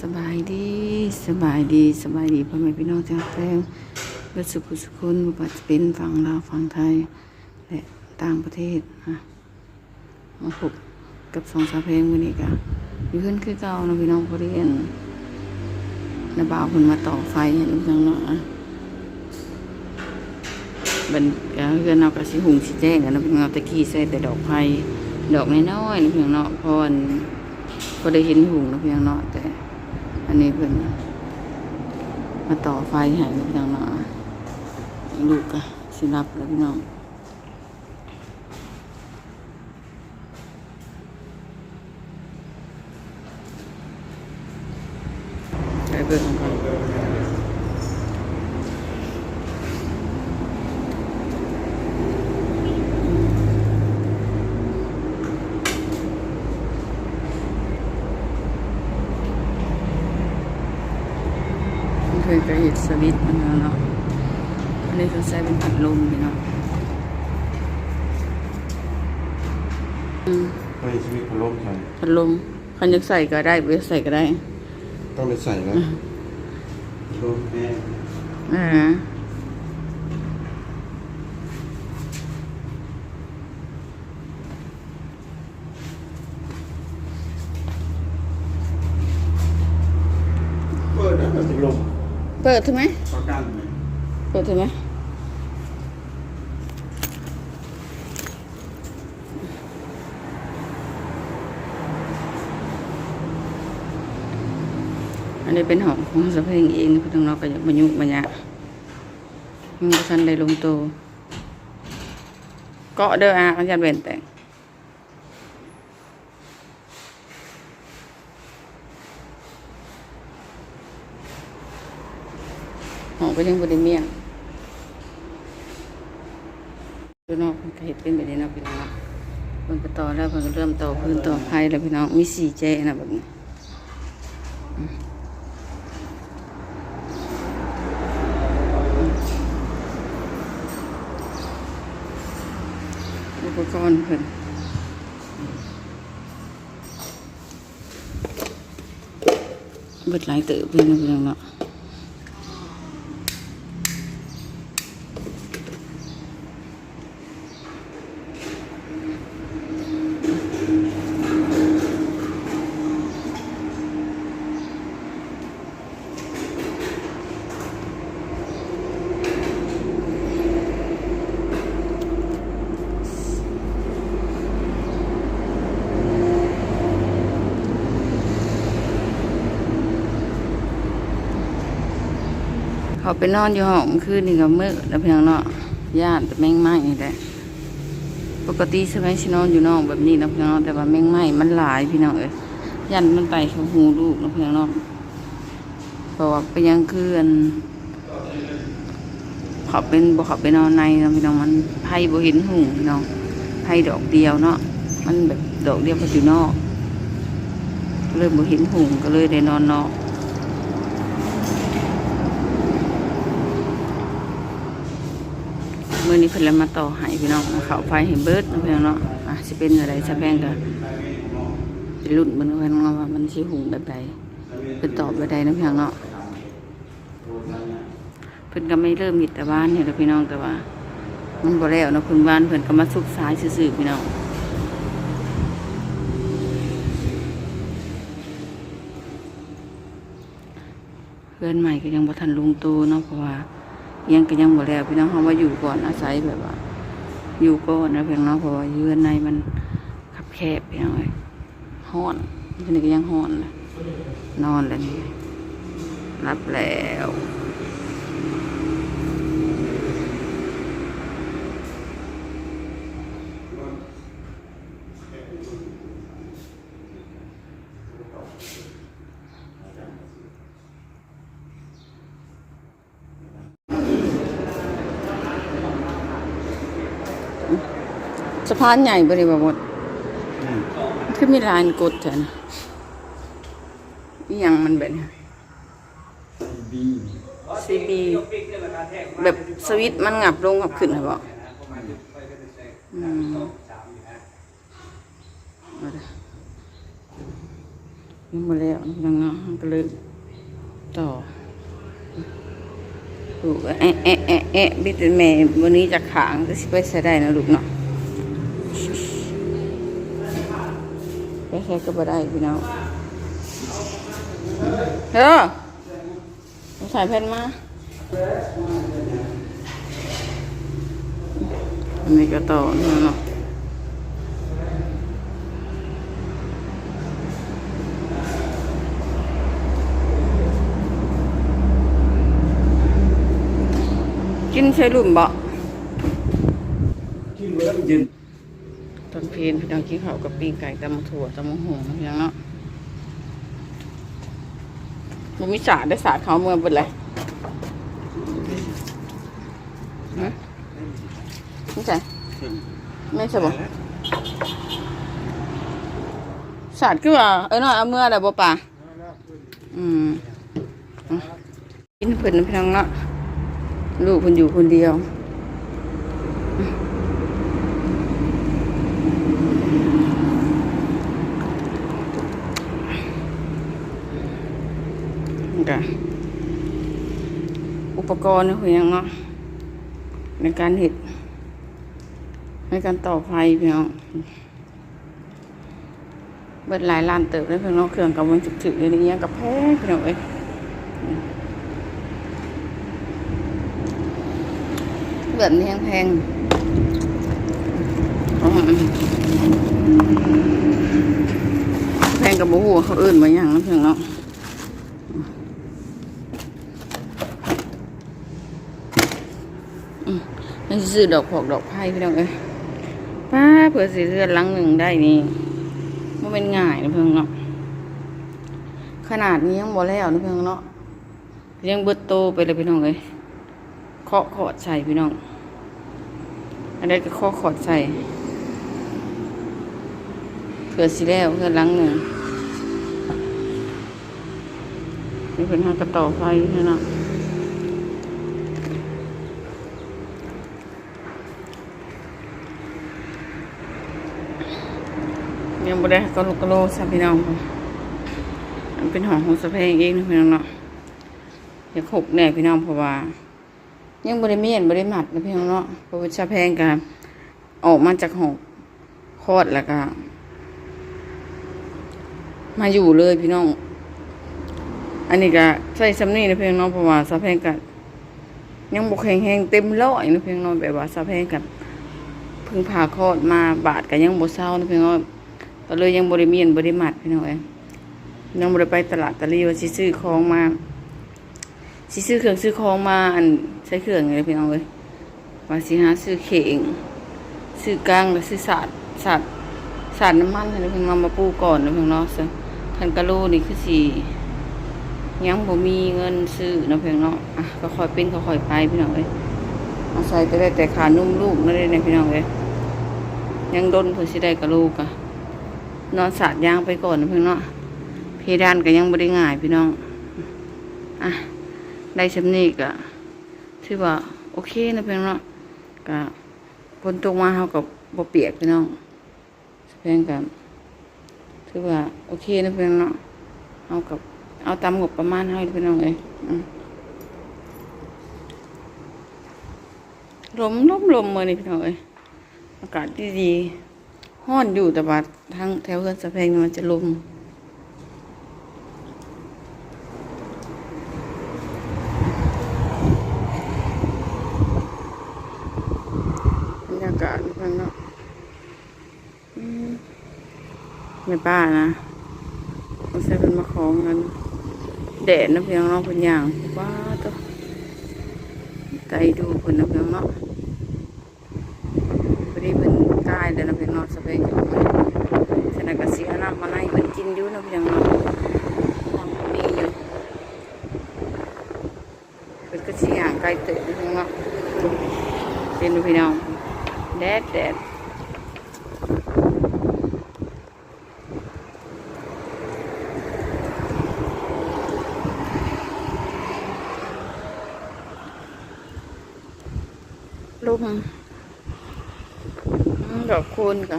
สบายดีสบายดีสบายดีพ่อแม่พี่น้องชาวแพงเพื่อสุขสุขคนบ่ว่าจะเป็นฝั่งลาวฝั่งไทย และต่างประเทศนะมาพบกับสองสาวเพลงวันนี้ก็อยู่เพื่อนคือเก่านาะพี่น้องพอดีอันนาบ่าวเพิ่นมาต่อไฟให้ลูกจังเนาะบันก็เพื่อนเราก็สิหุงสิแจ้งกันนะพี่น้องตะกี้ใส่แต่ดอกไผ่ดอกน้อยๆเนะพี่น้องเนาะพราะอันก็ได้เห็นหุงนะพี่น้องเนาะแต่ อันนี้เพิ่นมาต่อไฟให้ลูกจังเนาะลูกอะสิรับแล้วพี่น้องไปเบิ่งก่อนมันเคยกระหิ ดสวิตช์มันแล้วเนาะอันนี้ก็ใช้เป็นพัดลมพี่เนาะอืมไม่ชีวิตพัดลมใส่พัดลมคันอยากใส่ก็ได้บ่อยากใส่ก็ได้ ต้องไปใส่แล้วลมแม่อ่า เปิดนะมันจะลม เปิดใช่ไหมประกันไหมเปิดใช่ไหมอันนี้เป็นหอมของสะเพงเองนะพี่น้องเราก็อยากมายุกมายะมันก็ทันได้ลงตัวเกาะเด้ออากันยันเวนแต่งหอม ก็ยังบริเมียงพี่น้องเพิ่นก็เห็ดเป็นแบบนี้นะพี่น้องเนาะเพิ่นก็ต่อแล้วเพิ่นก็เริ่มต่อพื้นต่อไผ่แล้วพี่น้องมีสี่เจนะแบบนี้อุปกรณ์เพิ่นเบิดหลายเติบเพิ่นเนาะพี่น้องเนาะ เขาไปนอนอยู่ห้องคืนนี่ก็มืดแล้วเพี่น้องเนาะย่านแต่แมงไม้นี่แหละปกติใช่ไหมสินอนอยู่นอกแบบนี้นาะพี่น้องแต่ว่าแมงไม้มันหลายพี่น้องเอ้ยย่านมันไต่เข้าหูลูกนาะพี่น้องเนาะเพราะว่าไปยังคืนเขาเป็นบ่เขาไปนอนในนะพี่น้องมันไพ่บ่เห็นหูพี่น้องไพ่ดอกเดียวเนาะมันแบบดอกเดียวก็อยู่นอกก็เลยบ่เห็นหูก็เลยได้นอนนอก มื่อนี้เพิ่นเลยมาต่อให้พี่น้องเขาไฟให้เบิดเนาะพี่น้องเนาะอะสิเป็นอะไรสะแพงก็สิรุ่นเบิ่งเพิ่นว่ามันสิหุงแบบใดเพิ่นตอบแบบใดเนาะพี่น้องเนาะเพิ่นก็ไม่เริ่มมิดแต่บ้านเนี่ยเด้อพี่น้องแต่ว่า มันบ่แล้วนะเพิ่นบ้านเพิ่นก็มาสุกสายซื่อๆพี่น้องเพื่อนใหม่ก็ยังบ่ทันลุงตัวเนาะเพราะว่า ยังก็ยังบ่แล้วพี่น้องเขาว่าอยู่ก่อนอาศัยแบบว่า อยู่ก่อนนะเพียงน้องเพราะว่าเยือนในมันขับแคบพี่น้องเลยห้อนทีนี้ก็ยังห้อนนอนแล้วนี่รับแล้ว พานใหญ่บริบหมดคือมีลานกดแทนนี่ยังมันแบบนี้บีซีบีแบบสวิตช์มันงับลงงับขึ้นเหรอบอกอืมเอาเด้อยังมาแล้วนังเนาะก็เลยต่อลูกก็แอะแอะแอะแอะบิดแม่วันนี้จะขางก็สิไปใส่ได้นะลูกเนาะ ไปใส่ก็บ่ได้พี่น้องเด้อใส่แผ่นมาอันนี้ก็ต่อเนาะเนาะกินใช้ลุ่มบ่กินแล้วเย็น ตอนเพลนพี่น้องกินข้าวกับปิ้งไก่ตำมักถั่วตำมักหงอย่างเนาะมันมีสาดได้สาดเขาเมื่อเบิดเลยฮะไม่ใช่ไม่ใช่บ่สาดคือว่าเออเนาะเอาเมื่อไรบ่ป่าอืมอะกินเพิ่นพี่น้องเนาะลูกเพิ่นอยู่คนเดียว ก็อุปกรณ์นี่คือยังเนาะในการเห็ดในการต่อไฟพี่น้องเบิดหลายล้านเติบเลยพี่น้องเครื่องกับมันถึกๆเลยนี่ยังกับแพงพี่น้องเอ้ยแบบนี้ยังแพงแพงกับบูฮูเขาเอื่นมาอย่างนั้นเพียงเนาะ นี่ซื้อดอกผอกดอกไผ่พี่น้องเอ้ยป้าเผื่อสิเรือนลังหนึ่งได้นี่มันเป็นง่ายนะเพื่อนเนาะขนาดนี้ยังบ่แล้วนะเพื่อนเนาะยังเบิดโตไปเลยพี่น้องเอ้ยเคาะขอดใส่พี่น้องอันใดก็เคาะขอดใส่เผื่อสิแล้วเพื่อนลังหนึ่งนี่เป็นทางกระต่อไฟพี่น้อง ยังบ่ได้ก็ลกะโลซะพี่น้องมันเป็นหอของสะเพงเองนะพี่น้องเนาะอยากหกแน่พี่น้องเพราะว่า ยังบ่ได้เมียนบ่ได้หมัดนะพี่น้องเนาะเพราะว่าสะเพงกันออกมาจากหอกคลอดแล้วก็ มาอยู่เลยพี่น้อง อันนี้ก็ใส่สำนีนะพี่น้องเพราะว่าสะเพงกันยังบ่แข็งแรงเต็มร้อยนะพี่น้องแบบว่าสะเพงกันเพิ่งผ่าคลอดมาบาดก็ยังบ่เศร้านะพี่น้อง ก็เลยยังบริเมียนบริมัดพี่น้องเอ้ยยังบริไปตลาดตะลีว่าซื้อของมาซื้อเครื่องซื้อของมาอันใช้เครื่องไงพี่น้องเอ้ยว่าสิหาซื้อเข่งซื้อกลางแล้วซื้อสาดสาดสาดน้ำมันให้เพิ่นมามาปูก่อนนะเพี่น้องเนาะซึ่งพันกะโลนี่คือสิยังบ่มีเงินซื้อนะเพี่องเนาะอะก็ค่อยเป็นก็ค่อยไปพี่น้องเอ้ยอาใส่แต่ได้แต่ขานุ่มลูกนั่นเองนะพี่น้องเอ้ยยังดนเพิ่นสิได้กะโลกะ นอนสาดยางไปก่อนนะเพื่อนเนาะเพดานก็ยังไม่ได้ง่ายพี่น้องอะได้ชำนี้ก็ถือว่าโอเคนะเพื่อนเนาะก็ฝนตกมาเขากับบเปียกพี่น้องเพื่อนกันถือว่าโอเคนะเพื่อนเนาะเอากับเอาตามงบประมาณให้พี่น้องเลยอืมลมลมลมมานี่พี่น้องเอ้ยอากาศดีดี ห้อนอยู่แต่ว่าทางแถวเฮือนสะเพงมันจะลมบรรยากาศมันเนาะอืมไม่ป้านะมันใช้เป็นมาของเงินแดดนะเพียงเนาะเพิ่นอย่างว้าตัวไตดูเพิ่นนะเพียงเนาะพอดีเพิ่นายแล้วนะเพิ่นอนสะเพงอยู่ฉะนั้นก็สิหน้ำมาให้มันกินอยู่นะพียงเนาะน้ำมีอยู่เป็นก็สีห่างไกลเตะพียงเนาะเป็นพี่น้องแดดแดดลม อื มดอกคูณก็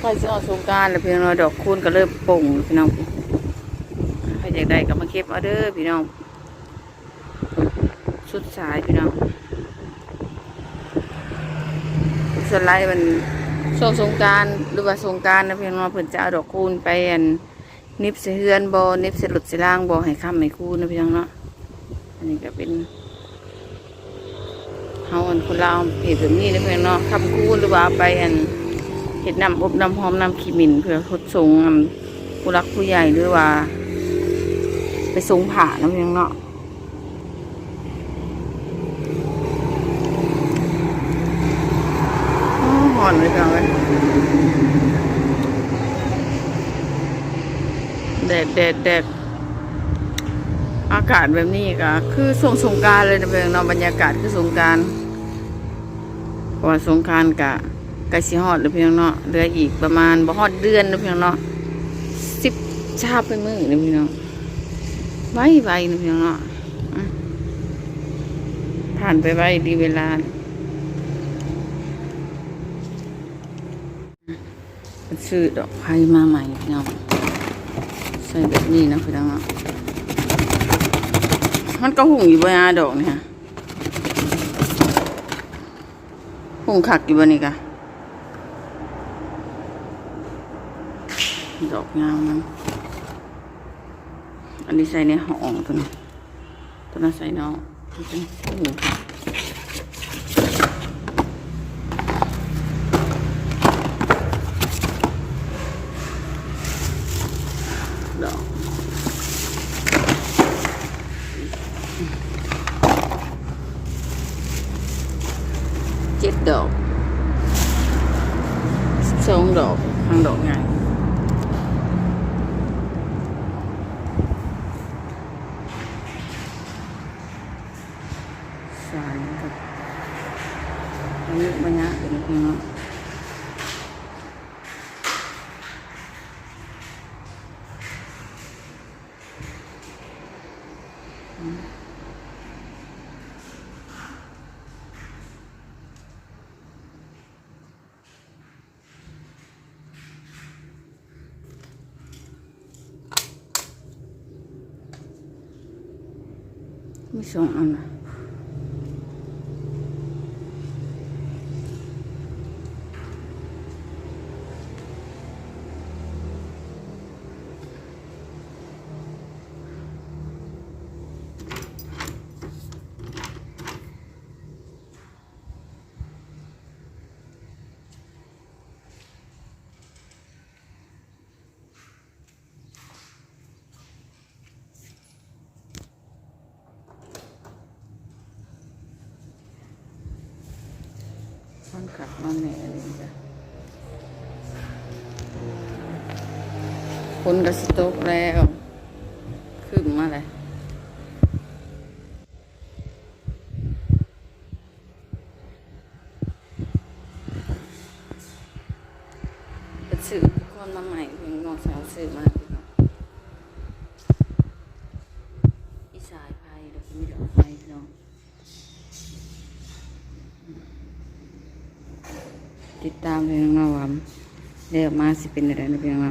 ค่อยจะเอาสงการแล้วเพียงเราดอกคูณก็เริ่มป่งพี่น้องใครอยากได้ก็มาเก็บเอาเด้อพี่น้องสุดสายพี่น้องสไลด์มันช่วงสงการหรือว่าสงการนะพี่น้องเพิ่นจะเอาดอกคูณไปอันนิบใส่เฮือนบอนิบใส่หลุดใส่ล่างบอให้ค้ำให้คูณนะพี่น้องเนาะอันนี้ก็เป็นเฮาอันคนเราเห็ดแบบนี้นะพี่น้องเนาะค้ำคูณหรือว่าเอาไปอัน เห็ดนำอบนำหอมนำขีมินเพื่อทดทรงผู้รักผู้ใหญ่หรือว่า ไปทรงผ่านะพี่น้องเนาะอ๋อหอนเลยจังเลยแดดแดดแดดอากาศแบบนี้ก็คือสงสงการเลยนะเพื่อนเนาะบรรยากาศคือสงการเพราะว่าสงการกะ กล้สิฮอดเลยเพียงเนาะเหลืออีกประมาณบ่ฮอดเดือนนะเพียงเนาะสิบชาบไปมือนะพี่น้องไว้ไว้นะพี่น้องเนาะผ่านไปไว้ดีเวลาซื้อดอกไผ่มาใหม่พี่น้องใส่แบบนี้นะพี่น้องเนาะมันก็หุ่งอยู่บนอาดอกเนี่ฮะหุ่งขักอยู่บนนี้กะ ดอกงามมัน อันนี้ใส่ในห่องตัวนี้ตัวนั้นใส่นอกมันเป็นหุ่งขัก ดอกเจ็ดดอกสองดอกทางดอกไงสายกับอันนี้บรรยากาศเป็นยังไง มีสอ งอันนะมันกลับมาแน่เลยจ้ะคนก็สิตกแล้ว ขึ้นมาเลยเป็นสื่อคนมาใหม่เพิ่งน้องสาวสื่อมาพี่น้องอีสายไพ่เดี๋ยวมีดอกไม้พี่น้อง ติดตามเพลงเราว่าเดี๋ยวมาสิเป็นอะไรนะเพลงเรา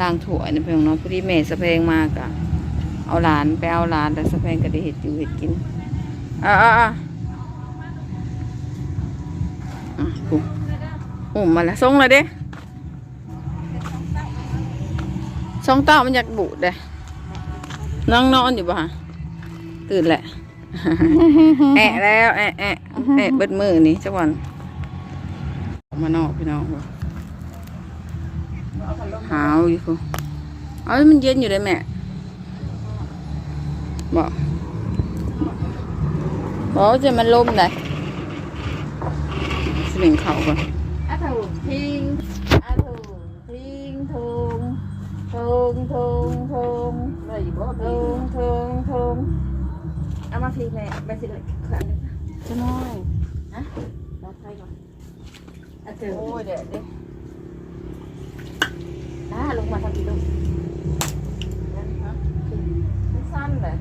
ล้างถั่วนี่เพลงเนาะพอดีแม่สะเพงมากอะเอาหลานไปเอาหลานแต่สะเพงก็ได้เห็ดอยู่เห็ดกินอ่าอ่าอ่าอะอุ้มมาแล้วส่งเลยเด้ ช่องเต้ามันอยากบูดเลยน้องนอนอยู่ป่ะตื่นแหละ แอะแล้วแอะแอะแอะเบิดมือนี่จักวันมานอกพี่น้องบ่หาวอยู่คูเอามันเย็นอยู่เลยแม่บอกบอกจะมันลมเลยสลิงเขาก่อน thương thương thương. Thương thương thương. Ăn mà phim này bây giờ lại khoảng cho nó hả? Nó thay rồi. À từ ôi để đi. Đó lúc mà thằng gì đâu xanh này.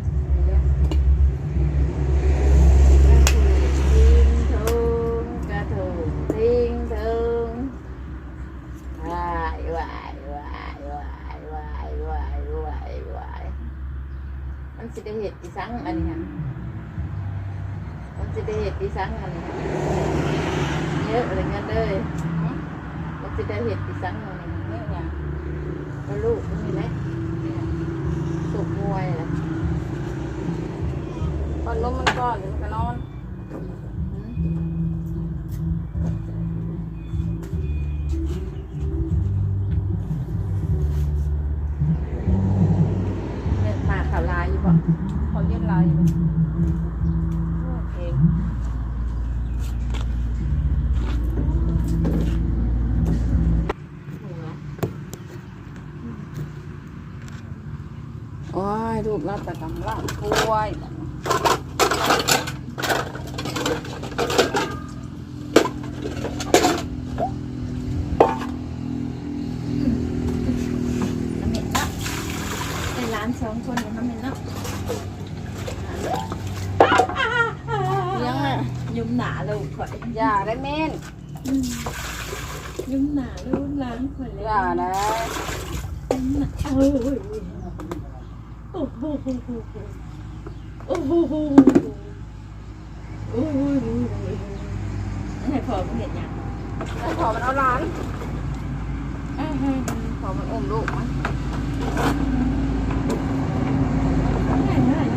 เราจะเห็ดปีสังอะไรเงี้ยอย่างแล้วลูกก็มีไหมเนี่ยสุกมวยแหละพอนมมันก่อนมันก็นอนเนี่ยมาข่าวลายอยู่ป่ะเขาเย็นลายอยู่ โอเค โอ้ยลูกรับแต่กำลังป่วยน้ำเม็ดเนาะในร้านสองคนเนี่ยน้ำเม็ดเนาะยังอะยุ่มหนาลูกข่อยอย่าได้เม่นยุ่มหนาลูกร้านข่อยเลยอย่าได้โอ้ยโอ้ โหโอ้โหโอ้โหให้พอมึงเห็นยังแล้วพอมันเอาล้านพอมันอมลูกมั้ยไห้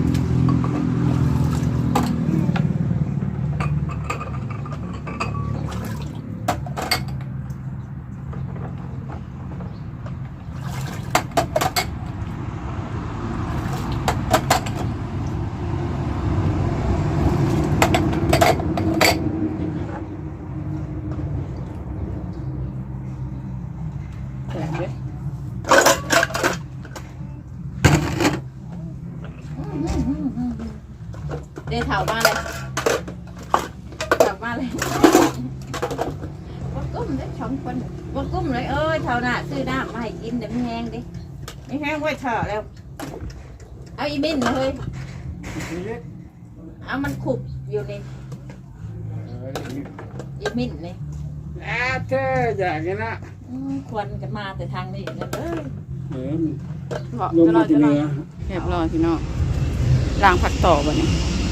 ไม่แห้งไว้เถาแล้ว เอาอีมินมาเฮ้ยเอามันขุบอยู่นี่อีมินนี่อาเธออยากกินนะอืมควันกันมาแต่ทางนี้นั่นเอ้ยเออบอกลงมาที่เนื้อเรียบร้อยพี่น้องล้างผักต่อบ่เนี่ย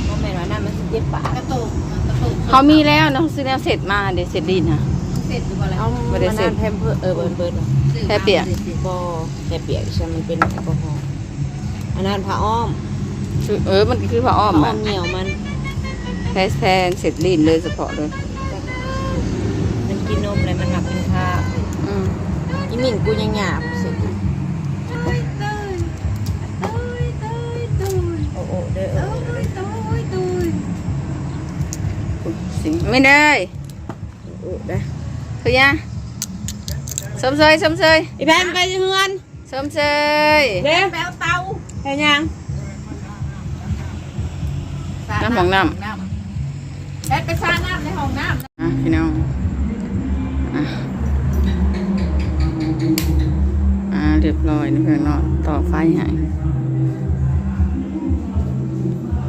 บ่แม่นว่าน้ำมันสิเจ็บปากกระตุกกระตุกเขามีแล้วเนาะซื้อแล้วเสร็จมาเดี๋ยวเสร็จดีนะ เสร็จอยู่บ่แล้วเอาบ่ได้เสร็จมานานแพมเพิร์สเออเบิร์นเบิร์นแค่เปียก บ่แค่เปียกใช่ไหมมันเป็นแอลกอฮอล์อันนั้นผ้าอ้อมคือเออ มันคือผ้าอ้อมผ้าอ้แบอบมเหนียวมันแพสแพนเสร็จลีนเลยเฉพาะเลยมันกินนมเลยมันหนักเป็นข้าวอืมอีหมิ่นกูยังหยาบเสร็จโอ้โอ้เด้อโอ้โอ้สิไม่ได้โอ้เด้อ คือยา สมเสยสมเสยอีแพมไปเฮือนสมเสยเด้อแปลวเตาเห็นยังน้ำของน้น้ำแอดไปซาน้ำในห้องน้ำำอะพี่น้องอะอ่าเรียบร้อยนะเพื่อนเนาะต่อไฟให้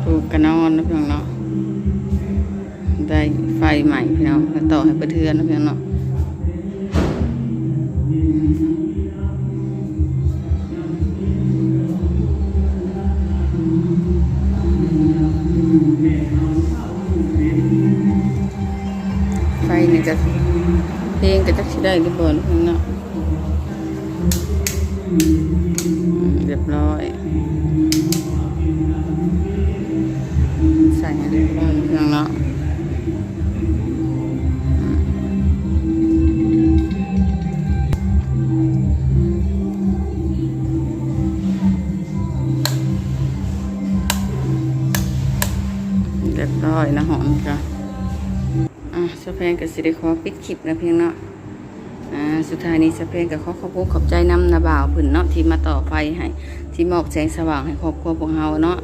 ถูกกันนอนนะเพื่อนเนาะได้ไฟใหม่พี่น้องแล้วต่อให้ประเทือนนะเพื่อนเนาะ ก็เพลงก็จักสิได้หรือบ่เนาะเนาะอืมเรียบร้อยใส่ให้เรียบร้อยเนาะเนาะอืมเรียบร้อยนะหอมจ้ะ อะสะเพงกับสิริขอปิดคลิปนะเพียงเนาะอ่าสุดท้ายนี้สะเพงกับขอขอบคุณขอบใจนำนาบ่าวผืนเนาะที่มาต่อไฟให้ที่มอบแสงสว่างให้ครอบครัวพวกเฮาเนาะ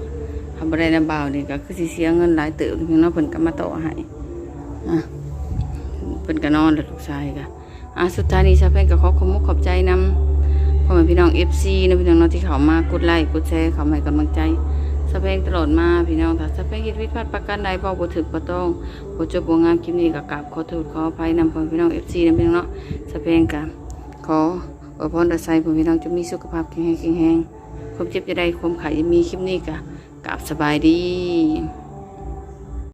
ทำบ่ได้นาบ่าวนี่ก็คือสิเสียเงินหลายเติบเพียงเนาะเพิ่นก็มาต่อให้อะเพิ่นก็นอนแล้วลูกชายก็อะสุดท้ายนี้สะเพงกับขอขอบคุณขอบใจนำพ่อแม่พี่น้อง FC นะพี่น้องเนาะที่เขามากดไลค์กดแชร์เขาให้กำลังใจะเพงตลอดมาพี่น้องถ้าสะเพงคิดวิพากษ์ประกันใดบ่บ่ถึกบ่ต้องบ่จบบ่งามคลิปนี้ก็กราบขอโทษขออภัยนำพ่อพี่น้องเอฟซีนำพี่น้องเนาะสะเพงก็ขออวยพรต่อใจพ่อพี่น้องจะมีสุขภาพแข็งแรงแข็งแรงความเจ็บจะได้ความไข้จะมีคลิปนี้ก็กราบสบายดี